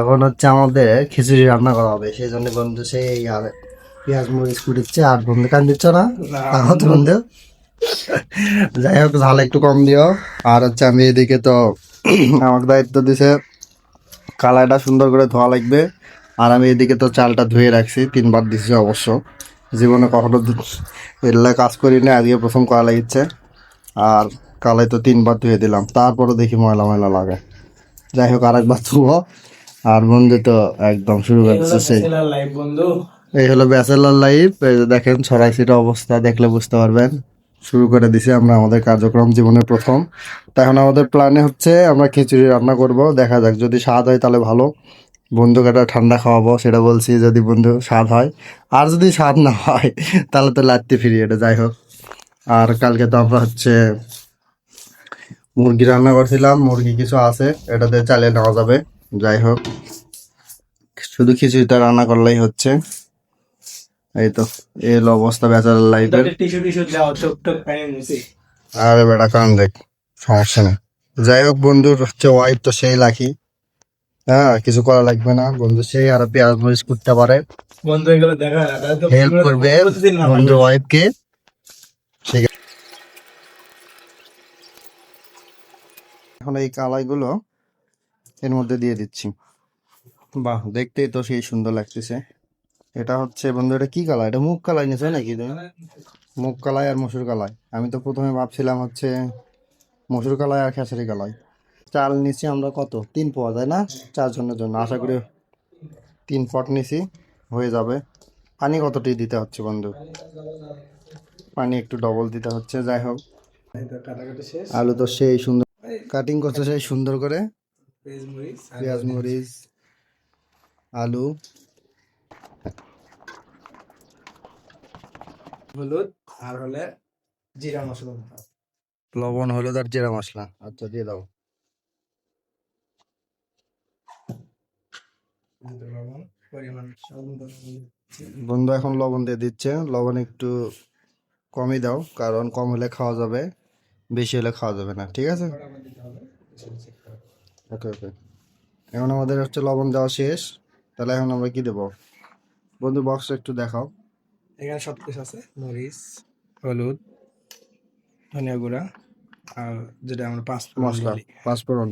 এখন হচ্ছে আমাদের খিচুড়ি রান্না করা হবে সেই জন্য বন্ধু সেই আর পেঁয়াজ মরিচ কুটিচ্ছে আর বন্ধু কান দিচ্ছ না? তো বন্ধু? যাই হোক ঝাল একটু কম দিও। আর হচ্ছে আমি এদিকে তো আমাকে দায়িত্ব দিছে কালারটা সুন্দর করে ধোয়া লাগবে। আর আমি এদিকে তো চালটা ধুয়ে রাখছি তিনবার দিছি অবশ্য। জীবনে কখনো এগুলা কাজ করি না আজকে প্রথম করা লাগিচ্ছে। আর কালাই তো তিনবার ধুয়ে দিলাম তারপরে দেখি ময়লা ময়লা লাগে। যাই হোক আরেকবার ধুবো। আর বন্ধু তো একদম শুরু করছে সেই। লাইভ বন্ধু। এই হলো ব্যাচেলার লাইফ এই যে দেখেন ছড়াইছিটা অবস্থা দেখলে বুঝতে পারবেন। শুরু করে দিছি আমরা আমাদের কার্যক্রম জীবনের প্রথম। তা এখন আমাদের প্ল্যানে হচ্ছে আমরা খিচুড়ি রান্না করব দেখা যাক যদি স্বাদ হয় তাহলে ভালো। বন্ধুকে একটা ঠান্ডা খাওয়াবো সেটা বলছি যদি বন্ধু স্বাদ হয়। আর যদি স্বাদ না হয় তাহলে তো লাত্তি ফিরিয়ে এটা যাই হোক। আর কালকে তো আমরা হচ্ছে মুরগি রান্না করছিলাম মুরগি কিছু আছে এটাতে চালিয়ে নেওয়া যাবে। যাই হোক শুধু খিচুড়িটা রান্না করলেই হচ্ছে। এই তো এই হলো অবস্থা বেচার লাইফের টিস্যু টিস্যু দাও চোখ টোক পানি নিছি আরে বেটা কান দেখ সমস্যা নেই। যাই হোক বন্ধুর হচ্ছে ওয়াইফ তো সেই লাখি হ্যাঁ কিছু করা লাগবে না। বন্ধু সেই আর পেঁয়াজ মরিচ করতে পারে। বন্ধু এগুলো দেখা হেল্প করবে বন্ধুর ওয়াইফকে এখন এই কালাইগুলো এর মধ্যে দিয়ে দিচ্ছি। বাহ দেখতেই তো সেই সুন্দর লাগতেছে। এটা হচ্ছে বন্ধু এটা কি কালাই এটা মুখ কালাই নিছে নাকি তুমি? মুখ কালাই আর মসুর কালাই। আমি তো প্রথমে ভাবছিলাম হচ্ছে মসুর কালাই আর খেসারি কালাই। চাল নিছি আমরা কত? তিন পাওয়া যায় না? চারজনের জন্য। আশা করি তিন পট নিছি হয়ে যাবে। পানি কতটি দিতে হচ্ছে বন্ধু? পানি একটু ডবল দিতে হচ্ছে যাই হোক। আলু তো সেই সুন্দর কাটিং করছে সেই সুন্দর করে। পেঁয়াজ মরিচ আলু হলুদ আর হলে জিরা মশলা লবণ হলুদ আর জিরা মশলা। আচ্ছা দিয়ে দাও। বন্ধু এখন লবণ দিয়ে দিচ্ছে। লবণ একটু কমই দাও কারণ কম হলে খাওয়া যাবে বেশি হলে খাওয়া যাবে না ঠিক আছে? ওকে ওকে এখন আমাদের হচ্ছে লবণ দেওয়া শেষ। তাহলে এখন আমরা কি দেবো? বন্ধু বক্স একটু দেখাও। এখানে সব কিছু আছে। মরিচ হলুদ ধনিয়া গুঁড়া আর যেটা আমরা পাঁচ মশলা পাঁচফোড়ন।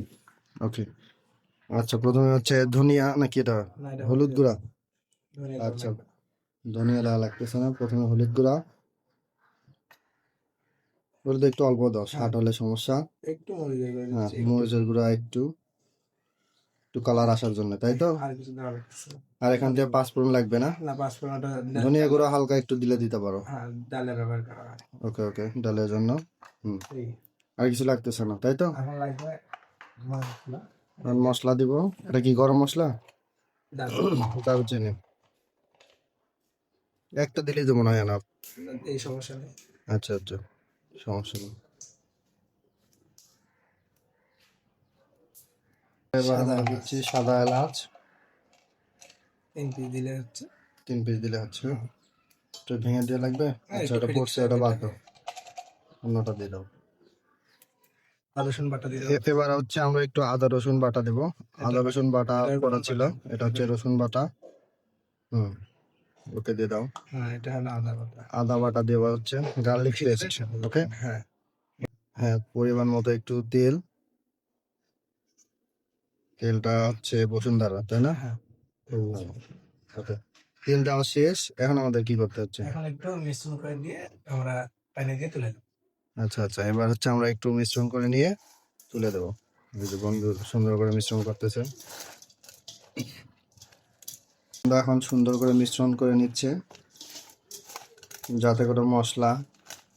ওকে আচ্ছা প্রথমে হচ্ছে ধনিয়া নাকি এটা হলুদ গুঁড়া? আচ্ছা ধনিয়া দেওয়া লাগতেছে না। প্রথমে হলুদ গুঁড়া। হলুদ একটু অল্প দাও ষাট হলে সমস্যা। একটু মরিচের গুঁড়া হ্যাঁ দিচ্ছি, মরিচের গুঁড়া একটু। একটু কালার আসার জন্য তাই তো? আর না। এখান থেকে পাঁচফোড়ন লাগবে না? না পাঁচ ফোড়নটা ধনিয়া গুঁড়া হালকা একটু দিলে দিতে পারো। হ্যাঁ ডালে ব্যবহার করা হয়। ওকে ওকে ডালের জন্য। হুম। আর কিছু লাগতেছে না তাই তো? আর মশলা দিব। এটা কি গরম মশলা? দারুচিনি। দারুচিনি একটা দিলেই তো মনে হয় না। এই সমস্যা নেই। আচ্ছা আচ্ছা। সমস্যা নেই। এবার আমরা দিচ্ছি সাদা এলাচ। তিন পিস দিলে হচ্ছে। তিন পিস দিলে হচ্ছে। এটা ভেঙে দিয়ে লাগবে? আচ্ছা একটু এটা পড়ছে এটা বাদ দাও। অন্যটা দিয়ে দাও। আদা রসুন বাটা এ- এবার হচ্ছে আমরা একটু আদা রসুন বাটা দেব। আদা রসুন বাটা করা ছিল। এটা হচ্ছে রসুন বাটা। হুম ওকে দিয়ে দাও। হ্যাঁ এটা হলো আদা বাটা। আদা বাটা দেওয়া হচ্ছে। Garlic paste okay? হ্যাঁ। হ্যাঁ পরিমাণ মতো একটু তেল। তেলটা হচ্ছে বসুন্ধরা তাই না? হ্যাঁ। তেল দেওয়া শেষ। এখন আমাদের কি করতে হচ্ছে? এখন একটু মিশ্রণ করে দিয়ে আমরা পানি দিয়ে তুলে দেবো আচ্ছা আচ্ছা। এবার হচ্ছে আমরা একটু মিশ্রণ করে নিয়ে তুলে দেবো। যে বন্ধু সুন্দর করে মিশ্রণ করতেছে। এখন সুন্দর করে মিশ্রণ করে নিচ্ছে। যাতে করে মশলা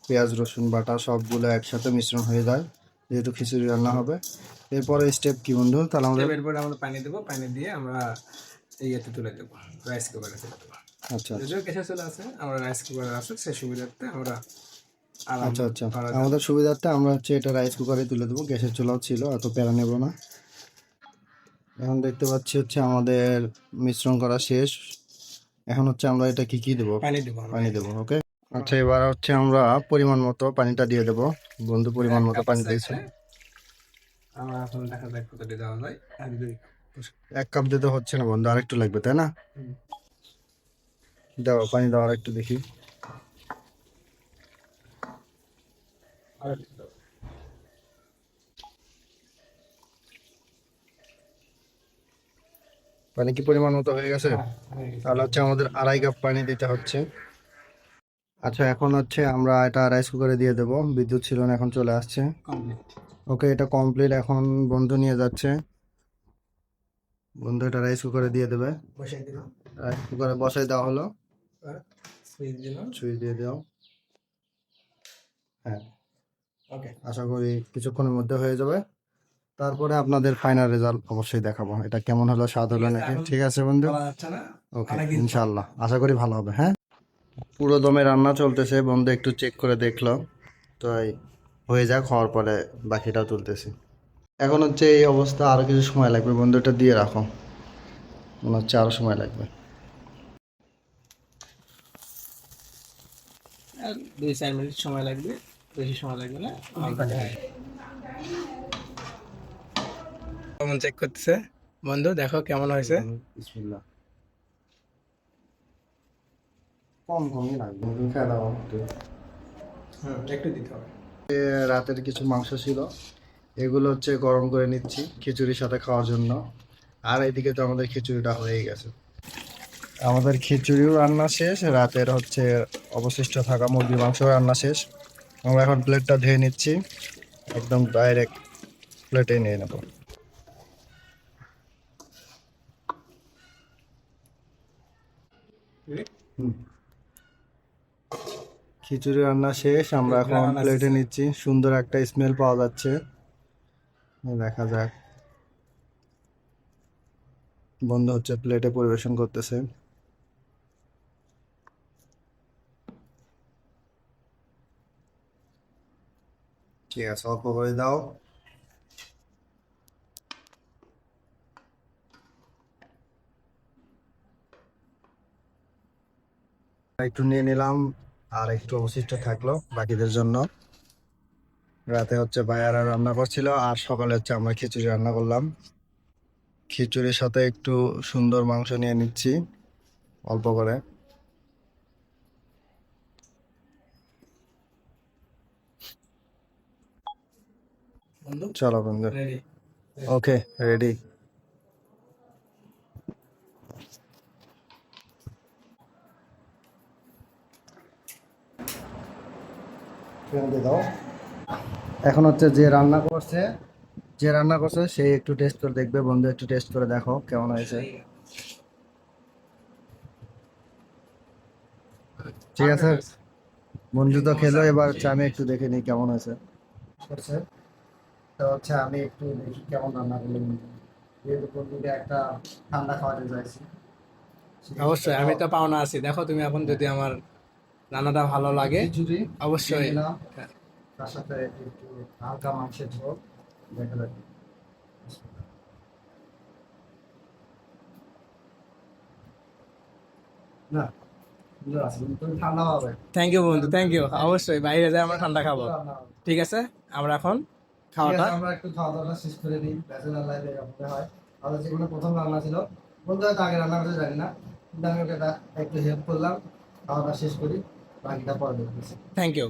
পেঁয়াজ রসুন বাটা সবগুলো একসাথে মিশ্রণ হয়ে যায়। যেহেতু খিচুড়ি রান্না হবে এরপরে স্টেপ কি বন্ধু? তাহলে আমাদের এরপরে আমরা পানি দেবো পানি দিয়ে আমরা ইয়েতে তুলে দেবো রাইস কুকারে তুলে দেবো। আচ্ছা যদিও কেসে চলে আছে আমরা রাইস কুকারে আছে সেই সুবিধার্থে আমরা আচ্ছা আচ্ছা। আমাদের সুবিধার্থে আমরা হচ্ছে এটা রাইস কুকারে তুলে দেবো গ্যাসের চুলাও ছিল অত প্যারা নেব না। এখন দেখতে পাচ্ছি হচ্ছে আমাদের মিশ্রণ করা শেষ। এখন হচ্ছে আমরা এটা কি কি দেবো? পানি দেবো পানি দেবো ওকে আচ্ছা এবার হচ্ছে আমরা পরিমাণ মতো পানিটা দিয়ে দেবো। বন্ধু পরিমাণ মতো পানি দিয়েছে। আমরা এখন দেখা যাক কতটি দেওয়া যায়। এক দুই এক কাপ দিতে হচ্ছে না বন্ধু আরেকটু লাগবে তাই না? দাও পানি দাও আর একটু দেখি। পানি কি পরিমাণ মতো হয়ে গেছে? তাহলে হচ্ছে আমাদের আড়াই কাপ পানি দিতে হচ্ছে। আচ্ছা এখন হচ্ছে আমরা এটা রাইস কুকারে দিয়ে দেবো। বিদ্যুৎ ছিল না এখন চলে আসছে। কমপ্লিট। ওকে এটা কমপ্লিট এখন বন্ধু নিয়ে যাচ্ছে। বন্ধু এটা রাইস কুকারে দিয়ে দেবে। বসাই দিলাম। রাইস কুকারে বসাই দেওয়া হলো। সুইচ দিলাম। সুইচ দিয়ে দাও। হ্যাঁ। ওকে আশা করি কিছুক্ষণের মধ্যে হয়ে যাবে। তারপরে আপনাদের ফাইনাল রেজাল্ট অবশ্যই দেখাবো। এটা কেমন হলো স্বাদ হলো নাকি? ঠিক আছে বন্ধু? ওকে ইনশাল্লাহ আশা করি ভালো হবে হ্যাঁ? পুরো দমে রান্না চলতেছে। বন্ধু একটু চেক করে দেখল। তো এই হয়ে যাক হওয়ার পরে বাকিটাও তুলতেছি। এখন হচ্ছে এই অবস্থা আরও কিছু সময় লাগবে। বন্ধুটা দিয়ে রাখো। মনে হচ্ছে আরও সময় লাগবে। দুই চার মিনিট সময় লাগবে। বেশি সময় লাগবে না। কেমন চেক করতেছে? বন্ধু দেখো কেমন হয়েছে? কম কমই লাগবে। একটু। দিতে হবে। রাতের কিছু মাংস ছিল। এগুলো হচ্ছে গরম করে নিচ্ছি খিচুড়ির সাথে খাওয়ার জন্য। আর এদিকে তো আমাদের খিচুড়িটা হয়েই গেছে। আমাদের খিচুড়িও রান্না শেষ, রাতের হচ্ছে অবশিষ্ট থাকা মুরগির মাংস রান্না শেষ। আমরা এখন প্লেটটা ধুয়ে নিচ্ছি, একদম ডাইরেক্ট প্লেটে নিয়ে নেব। হুম। খিচুড়ি রান্না শেষ আমরা এখন প্লেটে নিচ্ছি। সুন্দর একটা স্মেল পাওয়া যাচ্ছে। দেখা যাক। বন্ধ হচ্ছে প্লেটে পরিবেশন করতেছে। ঠিক আছে অল্প করে দাও। একটু নিয়ে নিলাম। আর একটু অবশিষ্ট থাকল বাকিদের জন্য। রাতে হচ্ছে ভাইয়ারা রান্না করছিল আর সকালে হচ্ছে আমরা খিচুড়ি রান্না করলাম। খিচুড়ির সাথে একটু সুন্দর মাংস নিয়ে নিচ্ছি অল্প করে। চলো বন্ধু। ওকে রেডি ওকে রেডি দাও। এখন হচ্ছে যে রান্না করছে যে রান্না করছে সেই একটু টেস্ট করে দেখবে বন্ধু একটু টেস্ট করে দেখো কেমন হয়েছে। ঠিক আছে বন্ধু তো খেলো এবার হচ্ছে আমি একটু দেখে নিই কেমন হয়েছে। তো হচ্ছে আমি একটু দেখি কেমন রান্না করলাম যেহেতু বন্ধুকে একটা ঠান্ডা খাওয়াতে চাইছি অবশ্যই আমি তো পাওনা আছি। দেখো তুমি এখন যদি আমার রান্নাটা ভালো লাগে। অবশ্যই। হ্যাঁ। তার সাথে একটু হালকা মাংসের ঝোল দেখা না হবে। থ্যাংক ইউ বন্ধু থ্যাংক ইউ অবশ্যই বাইরে যাই আমরা ঠান্ডা খাব। ঠিক আছে? আমরা এখন খাওয়াটা আমরা একটু খাওয়া দাওয়াটা শেষ করে দিই ব্যাচেলার লাইফে এরকম হয়। আমাদের জীবনে প্রথম রান্না ছিল। বন্ধু হয়তো আগে রান্না করতে জানি না। কিন্তু আমি ওকে একটু হেল্প করলাম। খাওয়াটা শেষ করি। বাকিটা পরে দেখতেছি থ্যাংক ইউ